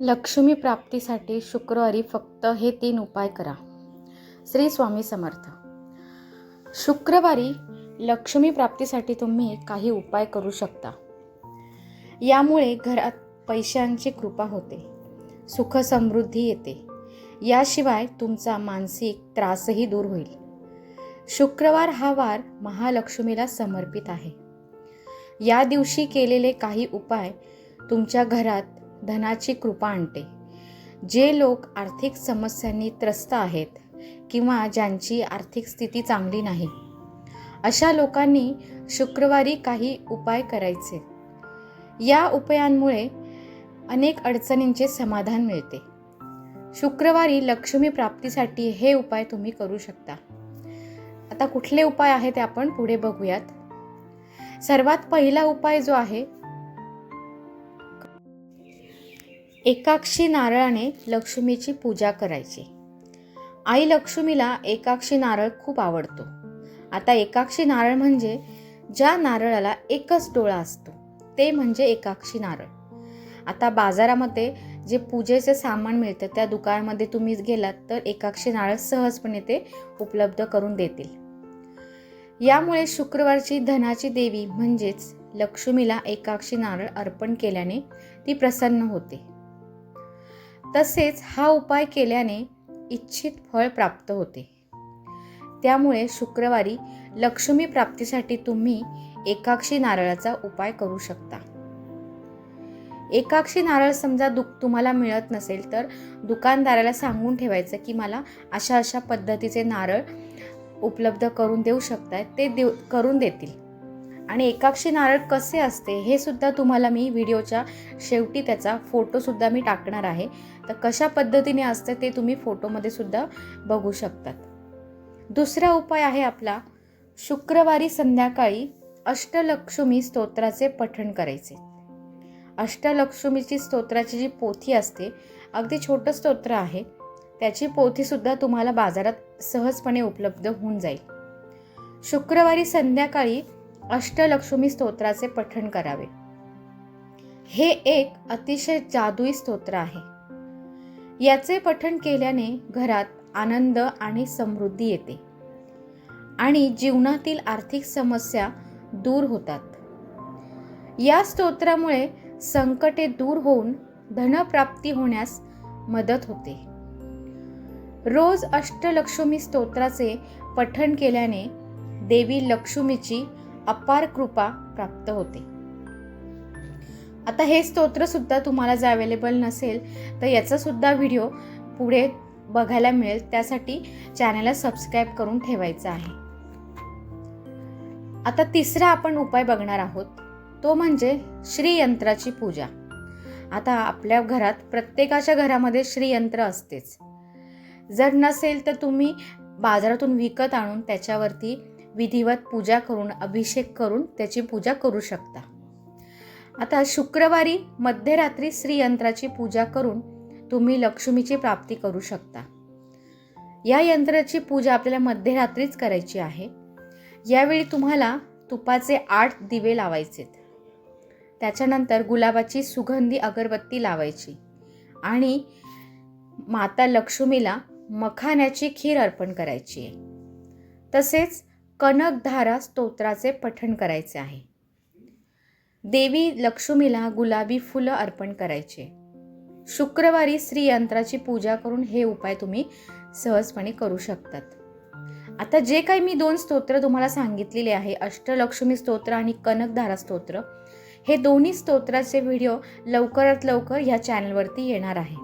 लक्ष्मी प्राप्तीसाठी शुक्रवारी फक्त हे तीन उपाय करा. श्री स्वामी समर्थ. शुक्रवारी लक्ष्मी प्राप्तीसाठी तुम्ही काही उपाय करू शकता. यामुळे घरात पैशांची कृपा होते. सुख समृद्धी येते. याशिवाय तुमचा मानसिक त्रासही दूर होईल. शुक्रवार हा वार महालक्ष्मीला समर्पित आहे. या दिवशी केलेले काही उपाय तुमच्या घरात धनाची कृपा आणते. जे लोक आर्थिक समस्यांनी त्रस्त आहेत किंवा ज्यांची आर्थिक स्थिती चांगली नाही अशा लोकांनी शुक्रवारी काही उपाय करायचे. या उपायांमुळे अनेक अडचणींचे समाधान मिळते. शुक्रवारी लक्ष्मी प्राप्तीसाठी हे उपाय तुम्ही करू शकता. आता कुठले उपाय आहे ते आपण पुढे बघूयात. सर्वात पहिला उपाय जो आहे एकाक्षी नारळाने लक्ष्मीची पूजा करायची. आई लक्ष्मीला एकाक्षी नारळ खूप आवडतो. आता एकाक्षी नारळ म्हणजे ज्या नारळाला एकच डोळा असतो ते म्हणजे एकाक्षी नारळ. आता बाजारामध्ये जे पूजेचे सामान मिळतं त्या दुकानामध्ये तुम्ही गेलात तर एकाक्षी नारळ सहजपणे ते उपलब्ध करून देतील. यामुळे शुक्रवारची धनाची देवी म्हणजेच लक्ष्मीला एकाक्षी नारळ अर्पण केल्याने ती प्रसन्न होते. तसेच हा उपाय केल्याने इच्छित फळ प्राप्त होते. त्यामुळे शुक्रवारी लक्ष्मी प्राप्तीसाठी तुम्ही एकाक्षी नारळाचा उपाय करू शकता. एकाक्षी नारळ समजा दुख तुम्हाला मिळत नसेल तर दुकानदाराला सांगून ठेवायचं की मला अशा अशा पद्धतीचे नारळ उपलब्ध करून देऊ शकताय ते देऊ करून देतील. आणि एकाक्षी नारळ कसे असते हे सुद्धा तुम्हाला मी व्हिडिओच्या शेवटी त्याचा फोटोसुद्धा मी टाकणार आहे. तर कशा पद्धतीने असते ते तुम्ही फोटोमध्ये सुद्धा बघू शकतात. दुसरा उपाय आहे आपला शुक्रवारी संध्याकाळी अष्टलक्ष्मी स्तोत्राचे पठण करायचे. अष्टलक्ष्मीची स्तोत्राची जी पोथी असते अगदी छोटं स्तोत्र आहे त्याची पोथीसुद्धा तुम्हाला बाजारात सहजपणे उपलब्ध होऊन जाईल. शुक्रवारी संध्याकाळी अष्टलक्ष्मी स्तोत्राचे पठण करावे. हे एक अतिशय जादुई स्तोत्र आहे. याचे पठण केल्याने घरात आनंद आणि समृद्धी येते आणि जीवनातील आर्थिक समस्या दूर होतात. या स्तोत्रामुळे संकटे दूर होऊन धनप्राप्ती होण्यास मदत होते. रोज अष्टलक्ष्मी स्तोत्राचे पठण केल्याने देवी लक्ष्मीची अपार कृपा प्राप्त होते. आता हे स्तोत्र सुद्धा तुम्हाला जर अवेलेबल नसेल तर याचा सुद्धा व्हिडिओ पुढे बघायला मिळेल. त्यासाठी चॅनलला सबस्क्राईब करून ठेवायचं आहे. आता तिसरा आपण उपाय बघणार आहोत. तो म्हणजे श्रीयंत्राची पूजा. आता आपल्या घरात प्रत्येकाच्या घरामध्ये श्रीयंत्र असतेच. जर नसेल तर तुम्ही बाजारातून विकत आणून त्याच्यावरती विधिवत पूजा करून अभिषेक करून त्याची पूजा करू शकता. आता शुक्रवारी मध्यरात्री श्रीयंत्राची पूजा करून तुम्ही लक्ष्मीची प्राप्ती करू शकता. या यंत्राची पूजा आपल्याला मध्यरात्रीच करायची आहे. यावेळी तुम्हाला तुपाचे आठ दिवे लावायचेत. त्याच्यानंतर गुलाबाची सुगंधी अगरबत्ती लावायची आणि माता लक्ष्मीला मखाण्याची खीर अर्पण करायची आहे. तसेच कनकधारा स्तोत्राचे पठण करायचे आहे. देवी लक्ष्मीला गुलाबी फुलं अर्पण करायचे. शुक्रवारी श्रीयंत्राची पूजा करून हे उपाय तुम्ही सहजपणे करू शकतात. आता जे काही मी दोन स्तोत्र तुम्हाला सांगितलेले आहे अष्टलक्ष्मी स्तोत्र आणि कनकधारा स्तोत्र हे दोन्ही स्तोत्राचे व्हिडिओ लवकरात लवकर ह्या चॅनलवरती येणार आहे.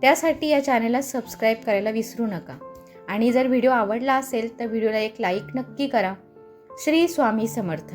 त्यासाठी या चॅनलला सबस्क्राईब करायला विसरू नका. आणि जर व्हिडिओ आवडला असेल तर व्हिडिओला एक लाईक नक्की करा. श्री स्वामी समर्थ.